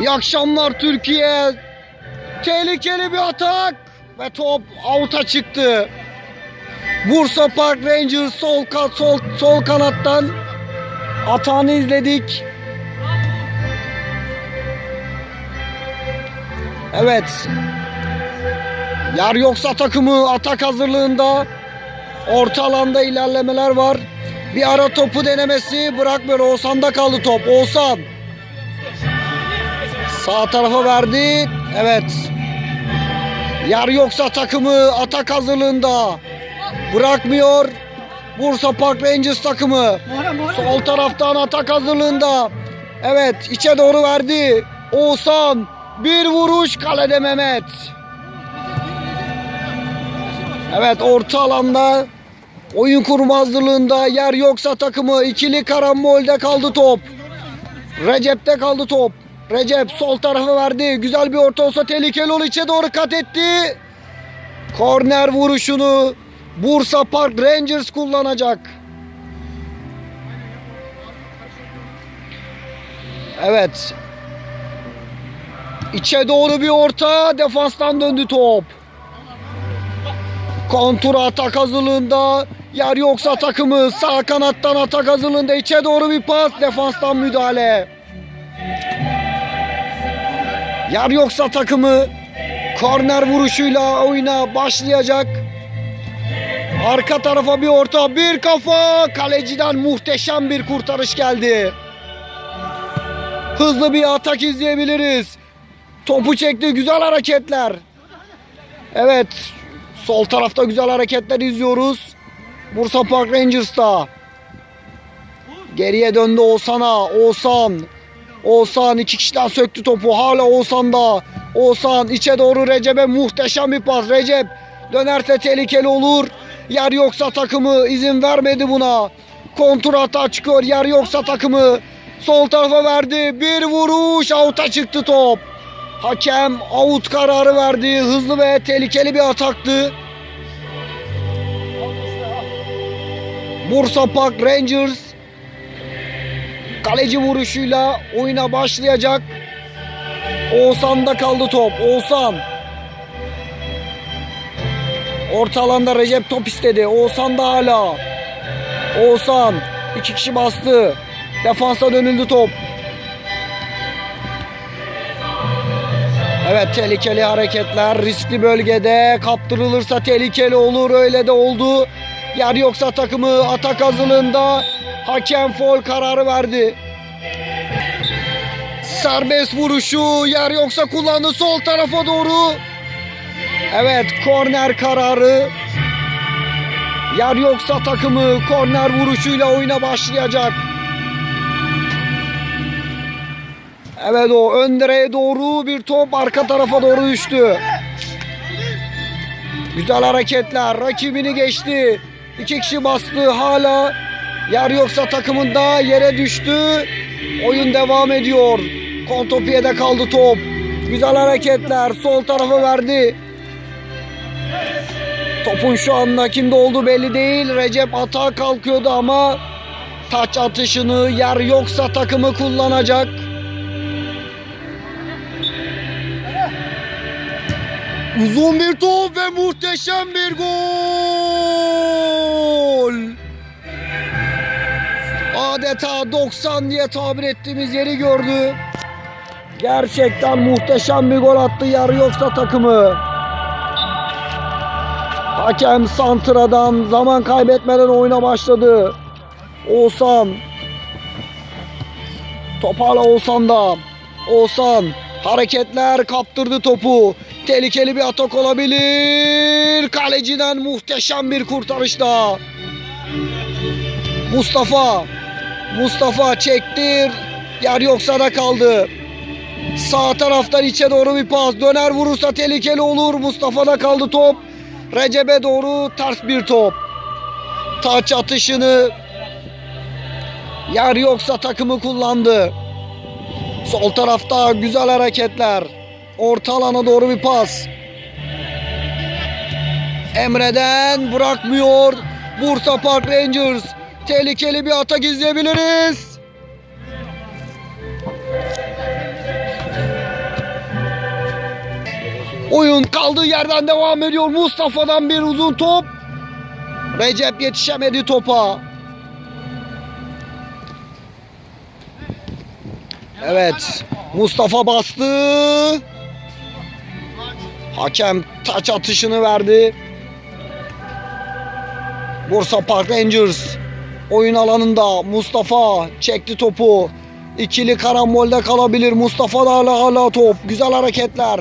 İyi akşamlar Türkiye. Tehlikeli bir atak ve top avuta çıktı. Bursa Park Rangers sol, ka- sol, sol kanattan atağını izledik. Evet. Yar yoksa takımı atak hazırlığında. Orta alanda ilerlemeler var. Bir ara topu denemesi bırakmıyor. Oğuzhan'da kaldı top. Oğuzhan. Sağ tarafa verdi. Evet. Yar yoksa takımı atak hazırlığında. Bırakmıyor. Bursa Park Rangers takımı. Sol taraftan atak hazırlığında. Evet içe doğru verdi. Oğuzhan. Bir vuruş kalede Mehmet. Evet orta alanda oyun kurma hazırlığında yer yoksa takımı ikili karambolde kaldı top. Recep'te kaldı top. Recep sol tarafa verdi. Güzel bir orta olsa tehlikeli ol içe doğru kat etti. Korner vuruşunu Bursa Park Rangers kullanacak. Evet. İçe doğru bir orta. Defanstan döndü top. Kontur atak hazırlığında. Yer yoksa takımı sağ kanattan atak hazırlığında. içe doğru bir pas. Defanstan müdahale. Yer yoksa takımı korner vuruşuyla oyuna başlayacak. Arka tarafa bir orta, bir kafa. Kaleciden muhteşem bir kurtarış geldi. Hızlı bir atak izleyebiliriz. Topu çekti, güzel hareketler. Evet, sol tarafta güzel hareketler izliyoruz. Bursa Park Rangers'ta. Geriye döndü Oğuzhan'a. Oğuzhan. Oğuzhan iki kişiden söktü topu. Hala Oğuzhan'da. Oğuzhan içe doğru Recep'e muhteşem bir pas. Recep dönerse tehlikeli olur. Yer yoksa takımı izin vermedi buna. Kontur hata çıkıyor. Yer yoksa takımı sol tarafa verdi. Bir vuruş avuta çıktı top. Hakem out kararı verdi. Hızlı ve tehlikeli bir ataktı. Bursa Park Rangers kaleci vuruşuyla oyuna başlayacak. Oğuzhan'da kaldı top. Oğuzhan. Orta alanda Recep top istedi. Oğuzhan da hala. Oğuzhan. iki kişi bastı. Defansa dönüldü top. Evet tehlikeli hareketler riskli bölgede kaptırılırsa tehlikeli olur öyle de oldu. Yer yoksa takımı atak hazırlığında hakem foul kararı verdi. Serbest vuruşu yer yoksa kullandı sol tarafa doğru. Evet korner kararı. Yer yoksa takımı korner vuruşuyla oyuna başlayacak. Evet o ön direğe doğru bir top arka tarafa doğru düştü. Güzel hareketler. Rakibini geçti. İki kişi bastı hala. Yer yoksa takımında yere düştü. Oyun devam ediyor. Kontopiye'de kaldı top. Güzel hareketler. Sol tarafa verdi. Topun şu anda kimde olduğu belli değil. Recep atağa kalkıyordu ama taç atışını yer yoksa takımı kullanacak. Uzun bir top ve muhteşem bir gol. Adeta 90 diye tabir ettiğimiz yeri gördü. Gerçekten muhteşem bir gol attı yarı yoksa takımı. Hakem Santra'dan zaman kaybetmeden oyuna başladı. Oğuzhan. Top hala Oğuzhan'da. Oğuzhan hareketler kaptırdı topu. Tehlikeli bir atak olabilir. Kaleciden muhteşem bir kurtarışta. Mustafa. Mustafa çektir. Yer yoksa da kaldı. Sağ taraftan içe doğru bir pas. Döner vurursa tehlikeli olur. Mustafa'da kaldı top. Recep'e doğru ters bir top. Taç atışını yer yoksa takımı kullandı. Sol tarafta güzel hareketler. Orta alana doğru bir pas. Emre'den bırakmıyor. Bursa Park Rangers. Tehlikeli bir atak izleyebiliriz. Oyun kaldığı yerden devam ediyor. Mustafa'dan bir uzun top. Recep yetişemedi topa. Evet. Mustafa bastı. Hakem taç atışını verdi. Bursa Park Rangers oyun alanında Mustafa çekti topu. İkili karambolde kalabilir. Mustafa da hala hala top. Güzel hareketler.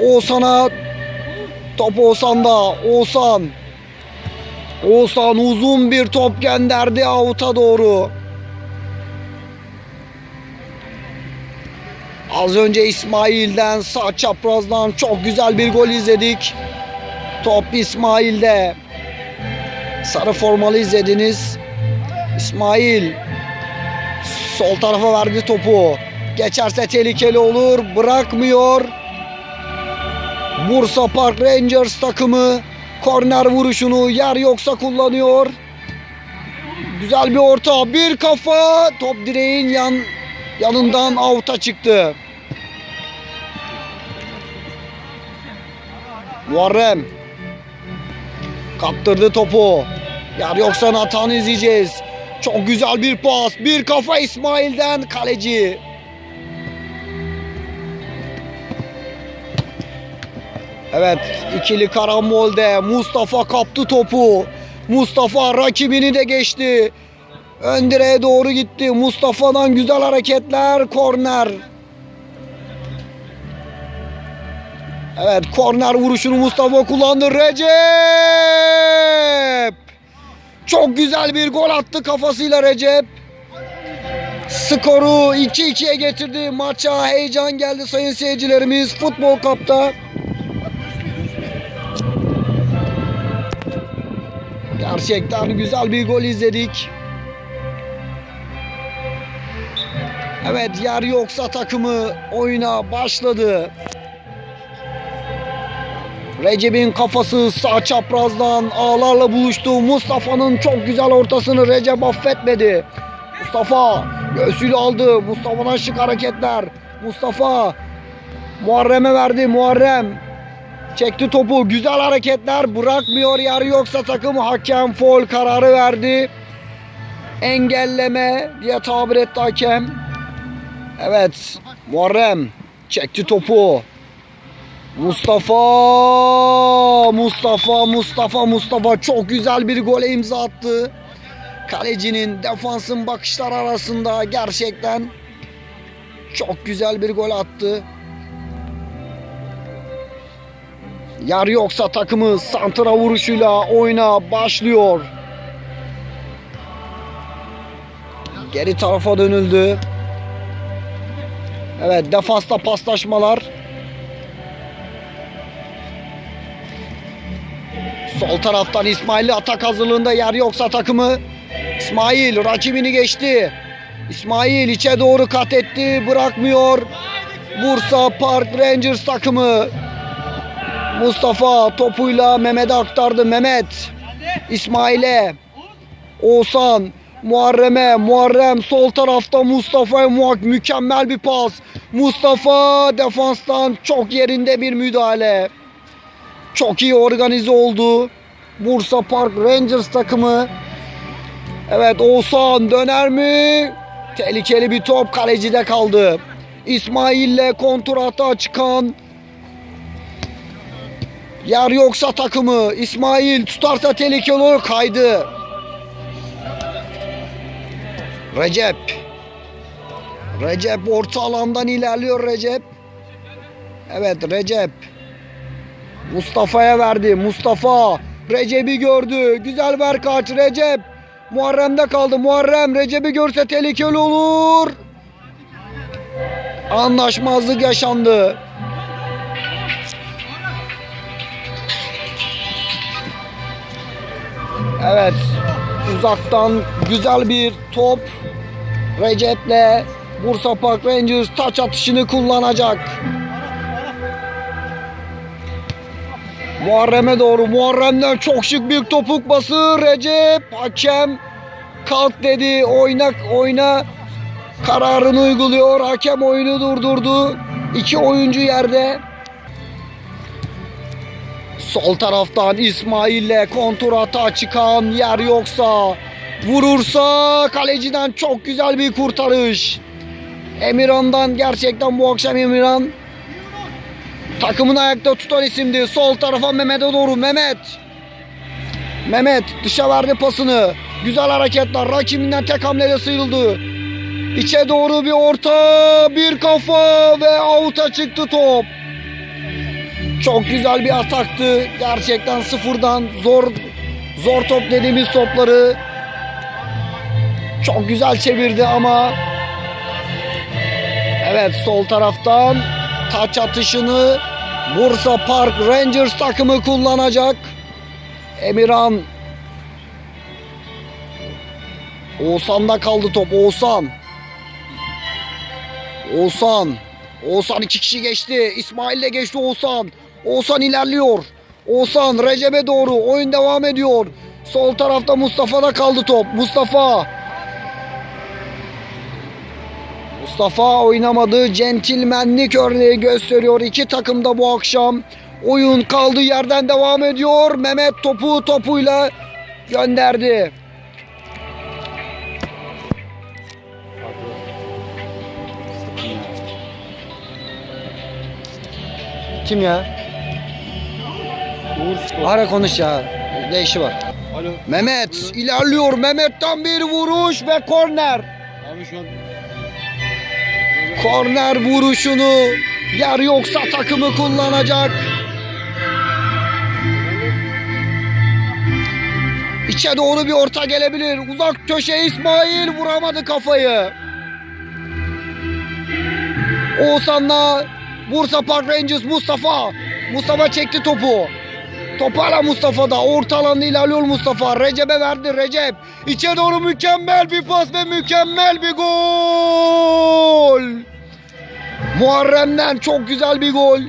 Oğuzhan'a top Oğuzhan'da. Oğuzhan. Oğuzhan uzun bir top gönderdi avuta doğru. Az önce İsmail'den sağ çaprazdan çok güzel bir gol izledik. Top İsmail'de. Sarı formalı izlediniz. İsmail sol tarafa verdi topu. Geçerse tehlikeli olur. Bırakmıyor. Bursa Park Rangers takımı korner vuruşunu yer yoksa kullanıyor. Güzel bir orta, bir kafa. Top direğin yan yanından avuta çıktı. Muharrem kaptırdı topu. Yer yoksa hatanı izleyeceğiz. Çok güzel bir pas. Bir kafa İsmail'den kaleci. Evet ikili karambolde Mustafa kaptı topu. Mustafa rakibini de geçti. Ön direğe doğru gitti. Mustafa'dan güzel hareketler. Korner. Evet korner vuruşunu Mustafa kullandı. Recep. Çok güzel bir gol attı kafasıyla Recep. Skoru 2-2'ye getirdi. Maça heyecan geldi sayın seyircilerimiz. Futbol Cup'ta. Gerçekten güzel bir gol izledik. Evet yer yoksa takımı oyuna başladı. Recep'in kafası sağ çaprazdan ağlarla buluştu. Mustafa'nın çok güzel ortasını Recep affetmedi. Mustafa göğsüyle aldı. Mustafa'dan şık hareketler. Mustafa Muharrem'e verdi. Muharrem çekti topu. Güzel hareketler. Bırakmıyor. Yarı yoksa takım hakem foul kararı verdi. Engelleme diye tabir etti hakem. Evet. Muharrem çekti topu. Mustafa, Mustafa, Mustafa, Mustafa çok güzel bir gole imza attı. Kalecinin defansın bakışlar arasında gerçekten çok güzel bir gol attı. Yar yoksa takımı santra vuruşuyla oyuna başlıyor. Geri tarafa dönüldü. Evet defansta paslaşmalar. Sol taraftan İsmail'i atak hazırlığında yer yoksa takımı. İsmail rakibini geçti. İsmail içe doğru kat etti. Bırakmıyor. Bursa Park Rangers takımı. Mustafa topuyla Mehmet'e aktardı. Mehmet. İsmail'e. Oğuzhan. Muharrem'e. Muharrem sol tarafta Mustafa'ya muhak mükemmel bir pas. Mustafa defanstan çok yerinde bir müdahale. Çok iyi organize oldu. Bursa Park Rangers takımı. Evet Oğuzhan döner mi? Tehlikeli bir top kalecide kaldı. İsmail'le kontur hata çıkan yer yoksa takımı. İsmail tutarsa tehlikeli olur kaydı. Recep. Recep orta alandan ilerliyor Recep. Evet Recep. Mustafa'ya verdi. Mustafa Recep'i gördü. Güzel ver kaç Recep. Muharrem'de kaldı. Muharrem Recep'i görse tehlikeli olur. Anlaşmazlık yaşandı. Evet. Uzaktan güzel bir top. Recep'le Bursa Park Rangers taç atışını kullanacak. Muharrem'e doğru. Muharrem'den çok şık bir topuk bası. Recep hakem kalk dedi. Oyna oyna kararını uyguluyor. Hakem oyunu durdurdu. İki oyuncu yerde. Sol taraftan İsmail'le kontur hata çıkan yer yoksa vurursa kaleciden çok güzel bir kurtarış. Emirhan'dan gerçekten bu akşam Emirhan takımını ayakta tutan isimdi. Sol tarafa Mehmet'e doğru Mehmet. Mehmet dışa verdi pasını. Güzel hareketler. Rakibinden tek hamleyle sıyrıldı. İçe doğru bir orta, bir kafa ve avuta çıktı top. Çok güzel bir ataktı. Gerçekten sıfırdan zor zor top dediğimiz topları çok güzel çevirdi ama Evet sol taraftan taç atışını Bursa Park Rangers takımı kullanacak. Emirhan Oğuzhan'da kaldı top. Oğuzhan. Oğuzhan. Oğuzhan iki kişi geçti. İsmail'le geçti Oğuzhan. Oğuzhan ilerliyor. Oğuzhan Recep'e doğru. Oyun devam ediyor. Sol tarafta Mustafa'da kaldı top. Mustafa. Mustafa oynamadı. Centilmenlik örneği gösteriyor. İki takım da bu akşam. Oyun kaldığı yerden devam ediyor. Mehmet topu topuyla gönderdi. Kim ya? Uğur. Ara konuş ya. Ne işi var? Alo. Mehmet ilerliyor. Mehmet'ten bir vuruş ve korner. Abi şu an Korner vuruşunu yer yoksa takımı kullanacak. İçe doğru bir orta gelebilir. Uzak köşe İsmail vuramadı kafayı. Oğuzhan'la Bursa Park Rangers Mustafa. Mustafa çekti topu. Top hala Mustafa'da. Orta alanda ilerliyor Mustafa. Recep'e verdi Recep. İçe doğru mükemmel bir pas ve mükemmel bir gol. Muharrem'den çok güzel bir gol.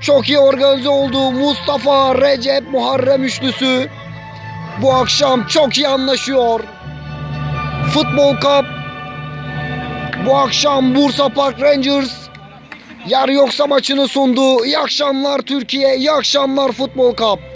Çok iyi organize oldu. Mustafa, Recep, Muharrem üçlüsü. Bu akşam çok iyi anlaşıyor. Futbol Cup bu akşam Bursa Park Rangers yer yoksa maçını sundu. İyi akşamlar Türkiye, iyi akşamlar Futbol Cup.